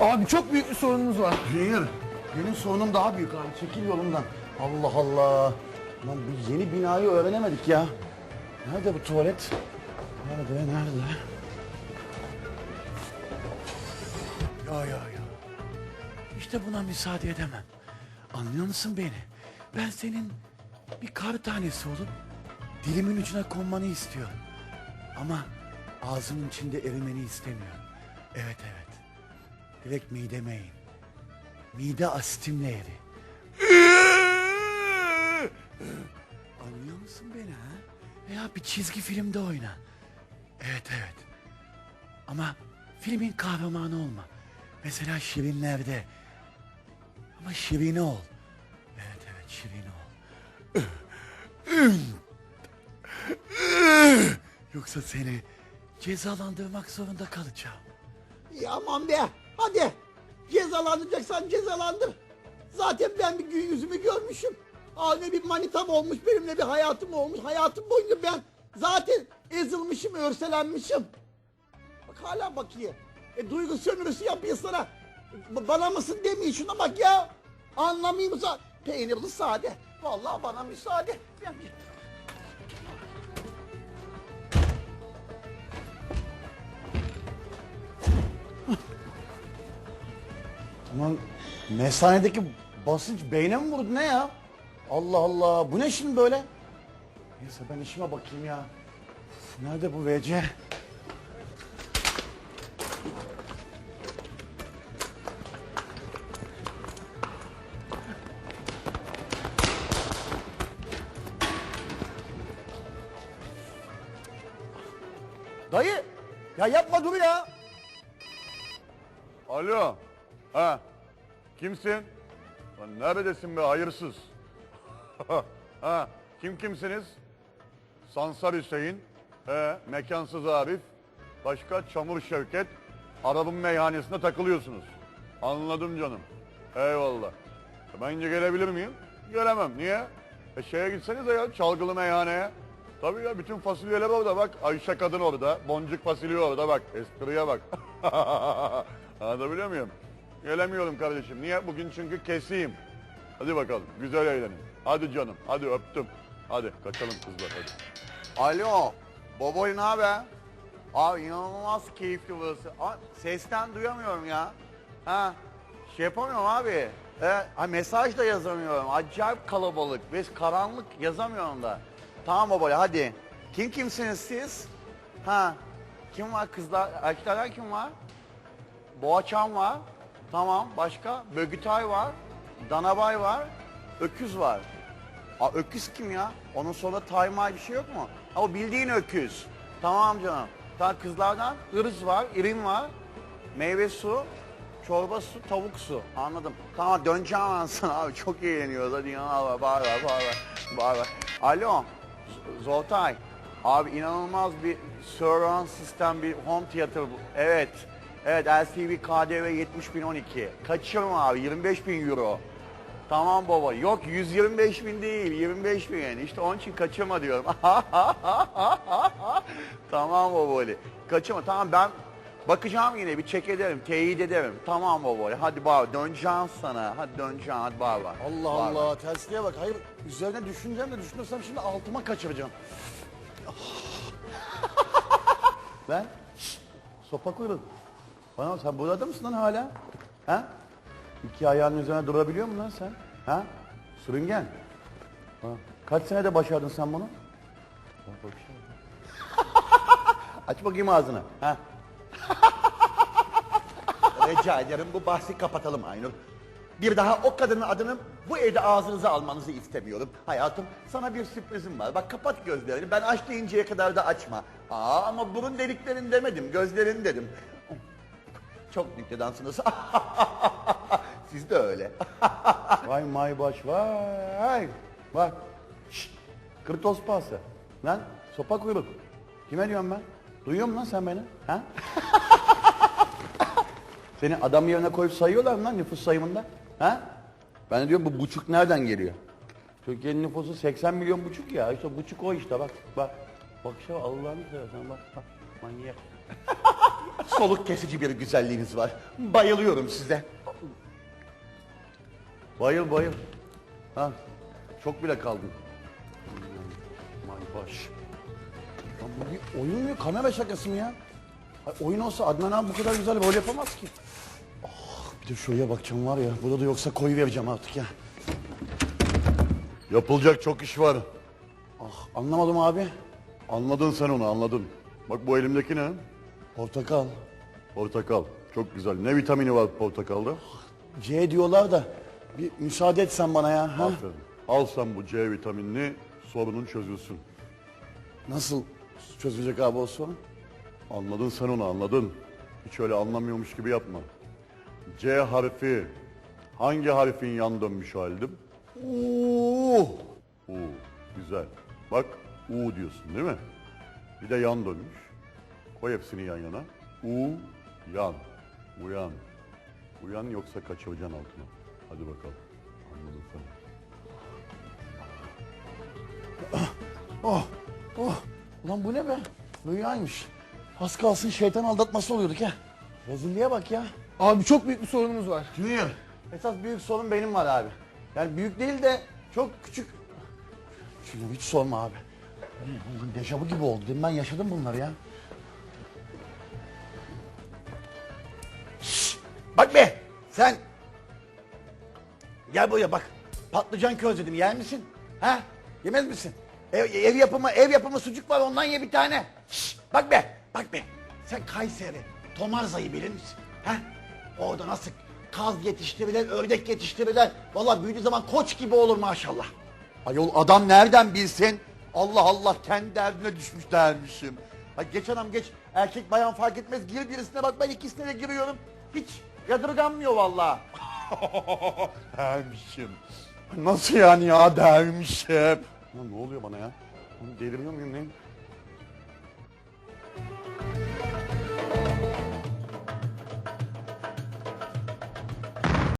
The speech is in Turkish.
Abi çok büyük bir sorunumuz var. Junior, benim sorunum daha büyük abi. Çekil yolumdan. Allah Allah. Lan bu yeni binayı öğrenemedik ya. Nerede bu tuvalet? Nerede, nerede? Ya ya ya. İşte buna müsaade edemem. Anlıyor musun beni? Ben senin bir kar tanesi olup dilimin ucuna konmanı istiyorum. Ama ağzımın içinde erimeni istemiyorum. Evet evet. Direkt mideme in. Mide asitimle eri. Anlıyor musun beni ha? Veya bir çizgi filmde oyna. Evet evet. Ama filmin kahramanı olma. Mesela Şirinler'de. Ama Şirin ol. Evet evet Şirin ol. Yoksa seni cezalandırmak zorunda kalacağım. Ya aman be hadi cezalandıracaksan cezalandır. Zaten ben bir gün yüzümü görmüşüm. Ne bir manitam olmuş benimle bir hayatım olmuş. Hayatım boyunca ben zaten ezilmişim örselenmişim. Bak hala bakıyor. E, duygu sömürüsü yapıyor sana. B- bana mısın demiyor şuna bak ya. Anlamayayım mısın? Peynirli sade. Vallahi bana müsaade. Ben- Aman mesanedeki basınç beyne mi vurdu ne ya? Allah Allah bu ne şimdi böyle? Neyse ben işime bakayım ya. Üf, Nerede bu VC? Dayı ya yapma dur ya. Alo. Ha. Kimsin? Lan neredesin be hayırsız? ha. Kim kimsiniz? Sansar Hüseyin. He. Mekansız Arif. Başka Çamur Şevket. Arabın meyhanesinde takılıyorsunuz. Anladım canım. Eyvallah. E, Bence gelebilir miyim? Gelemem. Niye? E şeye gitsenize ya çalgılı meyhaneye. Tabii ya bütün fasulyeler orada bak. Ayşe kadın orada. Boncuk fasulye orada bak. Espriye bak. Anlatabiliyor muyum? Gelemiyorum kardeşim. Niye? Bugün çünkü keseyim. Hadi bakalım. Güzel eğlenin. Hadi canım. Hadi öptüm. Hadi kaçalım kızlar hadi. Alo, Boboy ne haber? Abi inanılmaz keyifli burası. Aa, sesten duyamıyorum ya. Ha, şey yapamıyorum abi. E, ha, mesaj da yazamıyorum. Acayip kalabalık ve karanlık yazamıyorum da. Tamam Boboy hadi. Kim kimsiniz siz? Ha, kim var kızlar? Erkeklerden kim var? Boğaçan var. Tamam. Başka? Bögütay var. Danabay var. Öküz var. Aa, öküz kim ya? Onun sonunda taymay bir şey yok mu? O bildiğin öküz. Tamam canım. Tamam kızlardan ırız var, irin var. Meyve su, çorba su, tavuk su. Anladım. Tamam döneceğim sana abi. Çok eğleniyoruz. Hadi yana var, bağır var, bağır bağır. Alo, Z- Zoltay. Abi inanılmaz bir surround sistem, bir home theater bu. Evet. Evet LCV KDV 70.012. Kaçırma abi 25.000 euro. Tamam baba. Yok 125 bin değil 25 bin. İşte onun için kaçırma diyorum. tamam baba Ali. Kaçırma. Tamam ben bakacağım yine bir çek ederim. Teyit ederim. Tamam baba Ali. Hadi baba döneceğim sana. Hadi döneceğim hadi baba. Allah Bay bay. Allah tersliğe bak. Hayır üzerine düşüneceğim de düşünürsem şimdi altıma kaçıracağım. ben Şşt, sopa kuyruk. Bana sen burada mısın lan hala? Ha? İki ayağının üzerine durabiliyor musun lan sen? Ha? Sürüngen. Ha. Kaç senede başardın sen bunu? Aç bakayım ağzını. Ha? Rica ederim bu bahsi kapatalım Aynur. Bir daha o kadının adını bu evde ağzınıza almanızı istemiyorum. Hayatım sana bir sürprizim var. Bak kapat gözlerini. Ben aç deyinceye kadar da açma. Aa ama burun deliklerini demedim. Gözlerini dedim. Çok nüktedansınız. Siz de öyle. Vay maybaş vay. Bak. Şşt. Kırtos pası. Lan sopa kuyruk. Kime diyorum ben? Duyuyor musun lan sen beni? Ha? Seni adam yerine koyup sayıyorlar mı lan nüfus sayımında? Ha? Ben de diyorum bu buçuk nereden geliyor? Türkiye'nin nüfusu 80 milyon buçuk ya. İşte buçuk o işte bak. Bak. Bak şu Allah'ını seversen bak. bak. Manyak. Soluk kesici bir güzelliğiniz var. Bayılıyorum size. Bayıl bayıl. Ha, çok bile kaldın. My baş. Lan bu bir oyun mu? Kamera şakası mı ya? Ay, oyun olsa Adnan abi bu kadar güzel rol yapamaz ki. Ah, bir de şuraya bakacağım var ya. Burada da yoksa koyu vereceğim artık ya. Yapılacak çok iş var. Ah anlamadım abi. Anladın sen onu anladın. Bak bu elimdeki ne? Portakal. Portakal. Çok güzel. Ne vitamini var portakalda? C diyorlar da bir müsaade etsen bana ya. Ha? Aferin. Al sen bu C vitaminini sorunun çözülsün. Nasıl çözülecek abi o sorun? Anladın sen onu anladın. Hiç öyle anlamıyormuş gibi yapma. C harfi hangi harfin yan dönmüş haldim? Oo. U. Güzel. Bak U diyorsun değil mi? Bir de yan dönmüş. Koy hepsini yan yana. U, yan. Uyan. Uyan yoksa kaçıracaksın altına. Hadi bakalım. Anladın sen. Oh. Oh. Ulan bu ne be? Rüyaymış. Az kalsın şeytan aldatması oluyorduk ha. Rezilliğe bak ya. Abi çok büyük bir sorunumuz var. Junior. Esas büyük sorun benim var abi. Yani büyük değil de çok küçük. Şimdi hiç sorma abi. Bu Dejavu gibi oldu. Ben yaşadım bunları ya. Bak be sen. Gel buraya bak. Patlıcan közledim yer misin? Ha? Yemez misin? Ev, ev yapımı ev yapımı sucuk var ondan ye bir tane. Şşş! Bak be bak be. Sen Kayseri Tomarza'yı bilir misin? Ha? Orada nasıl kaz yetiştirilen, ördek yetiştirilen. Vallahi büyüdüğü zaman koç gibi olur maşallah. Ayol adam nereden bilsin? Allah Allah kendi derdine düşmüş dermişim. Ha, geç anam geç. Erkek bayan fark etmez. Gir birisine bak ben ikisine de giriyorum. Hiç yadırganmıyor vallahi. dermişim. Nasıl yani ya dermişim. Ya ne oluyor bana ya? Oğlum Deliriyor muyum neyim?